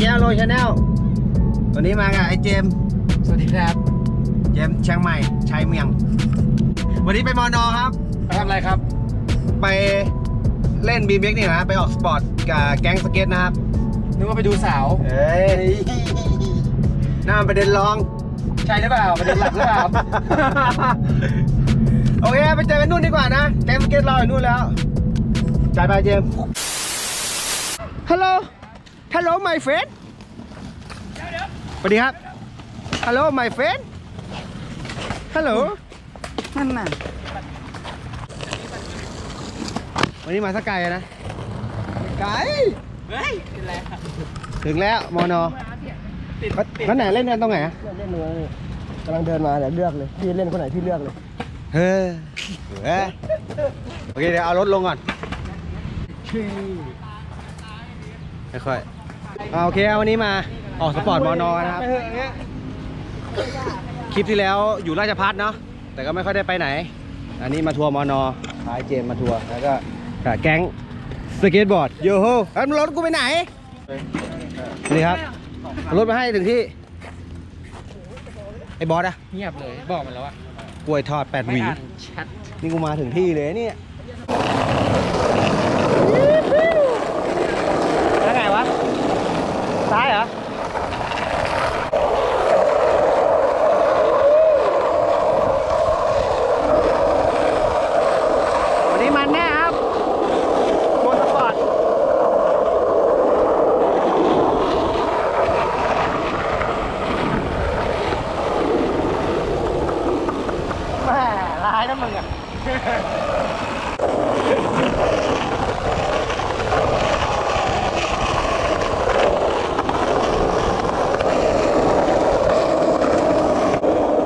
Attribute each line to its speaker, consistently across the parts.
Speaker 1: แก้วโรชาแนลวันนี้มากับไอ้เจมส์
Speaker 2: สวัสดีครับ
Speaker 1: เจมส์เชียงใหม่ชัยเมียงวันนี้ไปมอนอครับ
Speaker 2: มาทำอะไรครับ
Speaker 1: ไปเล่นบีมเอ็กนี่นะไปออกสปอร์ตกับแก๊งสเก็ตนะครับ
Speaker 2: นึกว่าไปดูสาว
Speaker 1: เอ้ยน่ามันประเด็นรอง
Speaker 2: ใช่หรือเปล่าประเด็นหลักหรือเปล่า
Speaker 1: โอเค ไปเจอกันนู่นดีกว่านะ แก๊งสเก็ตรออยู่นู่นแล้วจ่ายไปเจมฮัลโหล ฮัลโหล my friend สวัสดีครับฮัลโหล my friend ฮัลโหล
Speaker 3: นั่นน่ะ
Speaker 1: วันนี้มาสักไกลอะนะ ไกล
Speaker 3: เฮ้ยเป็นไรครับ
Speaker 1: ถึงแล้วมอนอวันไหนเล่นกันตรงไหนอะ
Speaker 2: เล่นเลยกำลังเดินมาเดี๋ยวเลือกเลย พี่เล่นคนไหนพี่เลือกเลย
Speaker 1: เฮ้ยเฮ้ยโอเคเดี๋ยวเอารถลงก่อนค่อยๆ อ่าโอเคเอาวันนี้มาออกสปอร์ตมอนอนะครับคลิปที่แล้วอยู่ราชพัฒเนาะแต่ก็ไม่ค่อยได้ไปไหน อันนี้มาทัวร์มอนอพายเจมส์มาทัวร์แล้วก็กับแก๊งสเก็ตบอร์ดโยโฮเอ้ยรถกูไปไหนนี่ครับเอารถมาให้ถึงที่ไอ้บอสอะ
Speaker 2: เงียบเลยบอกมันแล้วอะ
Speaker 1: กล้วยทอดแปดห
Speaker 2: ไม่
Speaker 1: วี
Speaker 2: อ่านแชท
Speaker 1: นี่กูมาถึงที่เลยเนี่ยแล้วไงวะ ซ้ายเหรอ วันนี้มันแน่ครับโมสปอร์ตแม่ร้ายนะมึงอะ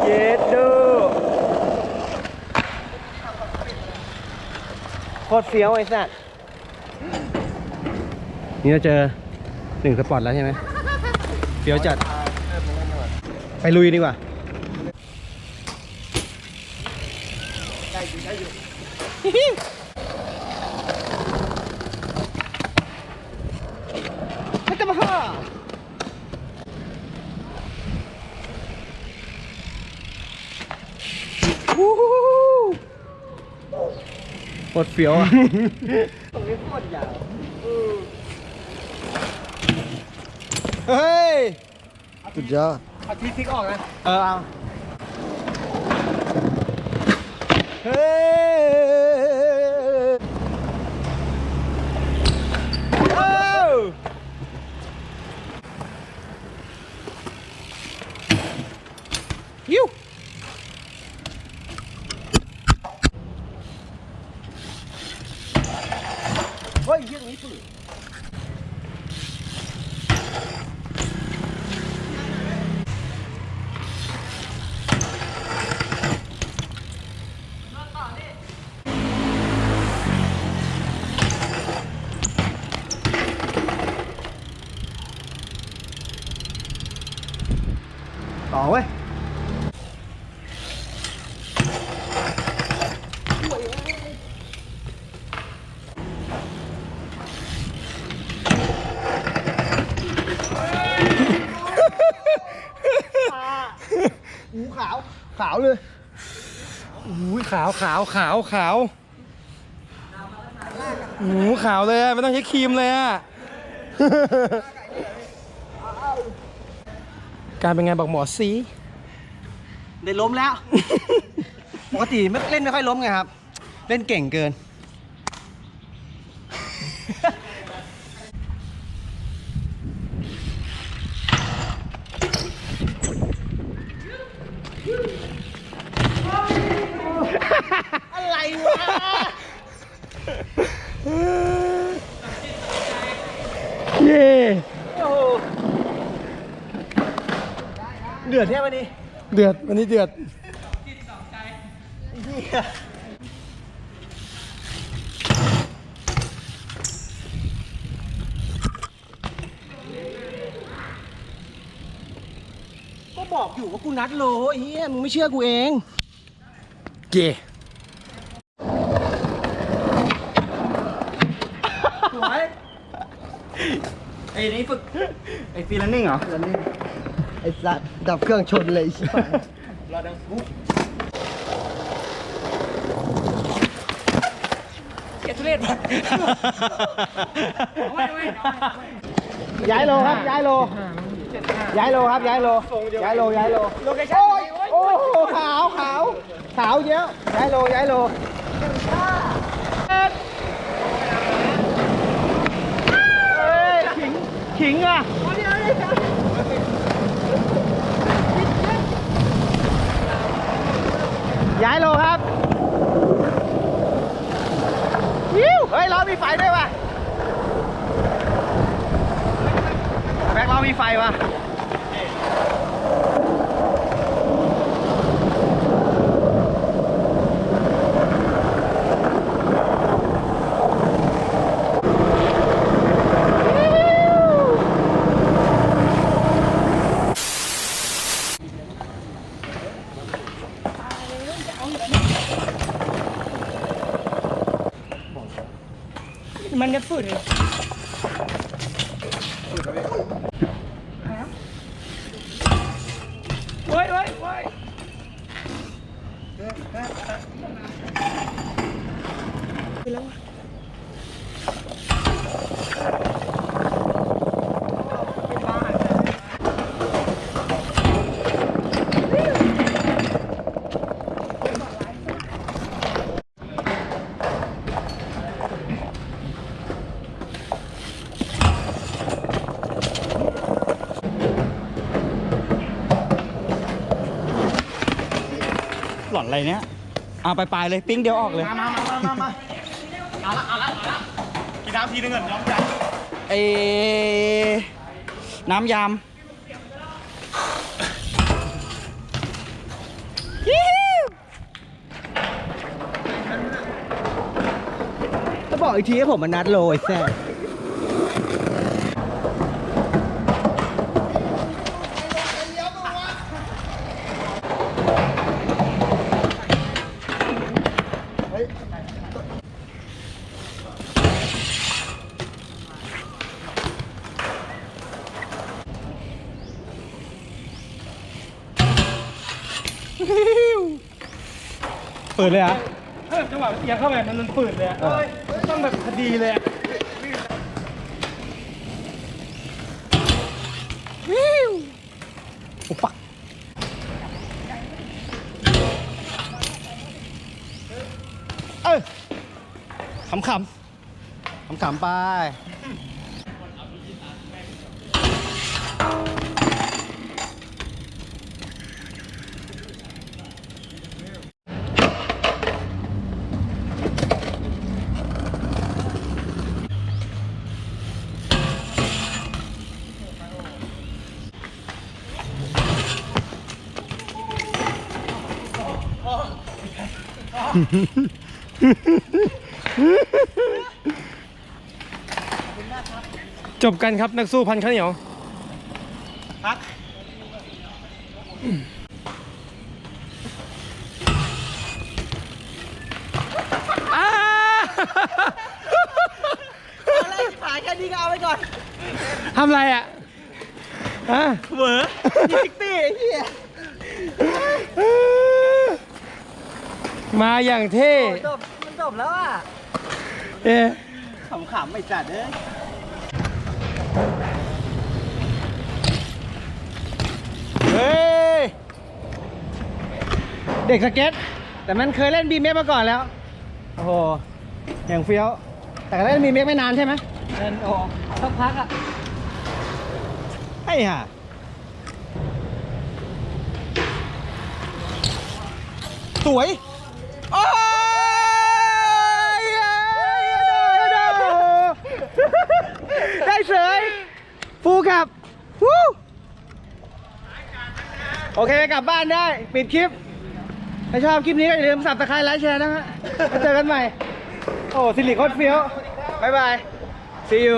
Speaker 1: เย็ดดูโค ตรเฟี้ยวไอ้สัสนี่เราเจอหนึ่งสปอตแล้วใช่ไหมเฟี้ยวจัด ไปลุยดีกว่าไม่ต้องมาห่อ วู้ฮู้ โคตรเฟี้ยวอะ ตรงนี้โคตรยาวเฮ้ย
Speaker 2: สุดยอด
Speaker 1: เอาทีทิกออกนะ เออเอา เฮ้ยเอ้ายิ้ว เฮ้ยเยี่ยตรงนี้ปืนต่อเว้ย หูขาว ขาวเลย
Speaker 2: อุ้ย ขาวขาวขาวขาวหูขาวเลยอะไม่ต้องใช้ครีมเลยอะ การเป็นไงบอกหมอซี
Speaker 1: ได้ล้มแล้ว ปกติไม่เล่นไม่ค่อยล้มไงครับ เล่นเก่งเกิน
Speaker 2: เดื
Speaker 1: อดแค่วันนี้
Speaker 2: เดือดวันนี้เดือดไอ้เหี้ยก็
Speaker 1: บอกอยู่ว่ากูนัดโลไเฮียมึงไม่เชื่อกูเอง เก
Speaker 3: สวยไอ้นี่ฝึกไอ้ฟีลนิ่งเหรอ
Speaker 2: อ้สัตว์ดับเครื่องชนเลยใช่ไหม
Speaker 3: เกียรทุเรศ
Speaker 1: ย้ายโลครับ ย้ายโล ย้ายโลครับ ย้ายโล ย้ายโล ย้ายโล โลเคชั่นโอ้โหขาวขาวขาวเยอะ ย้ายโล ย้ายโลเอ้ยขิงขิงอะ ย้ายโลครับยิวเฮ้ยล้อมีไฟด้วยว่ะแบ็คล้อมีไฟว่ะ มันจะ อ้ยโอ้ยโอ้ย
Speaker 3: หล่อนอะไรเนี้ยเอาไปปลายเลยปิ้งเดียวออกเลย
Speaker 1: มามามามามาเอาละเอาละเอาละกินน้ำทีนึงก่อนย้อมใจ
Speaker 3: ไอ้น้ำย
Speaker 1: ก็บอกอีกทีให้ผมมานัดโลไอ้แซ่ ดเลยเหรอะ
Speaker 4: จังหวะเอียงเข้าไปมันมันฝืดเลยอะต้องแบบพอดีเลยอะ
Speaker 1: อุปักเออขำขำขำขำๆไป
Speaker 4: จบกันครับนักสู้พันข้าวเหนียว
Speaker 1: อะไรผ่านแค่นี้ก็เอาไว้ก่อน
Speaker 4: ทำไรอะฮะ
Speaker 1: เหวอยิกตี้ไอ้เหี้ย
Speaker 4: มาอย่างเท่
Speaker 1: จบมันจบแล้วอะ
Speaker 4: เอ๊ะ
Speaker 1: ขำๆไม่จัดเอ้ยเฮ้ย เด็กสเก็ต แต่มันเคยเล่นบีเมมาก่อนแล้ว โอ้โห อย่างเฟี้ยว แต่เล่นบีเมไม่นานใช่ไหมำ
Speaker 3: เดินออกสักพักอะ
Speaker 1: ไอ้ห่าสวย โอ้ยได้เสยฟูครับวู้โอเคกลับบ้านได้ ปิดคลิป ถ้าชอบคลิปนี้ก็อย่าลืมสับตะไคร้ไลค์แชร์นะฮะเจอกันใหม่ โอ้สิริโคตรเฟี้ยว บ๊ายบาย see you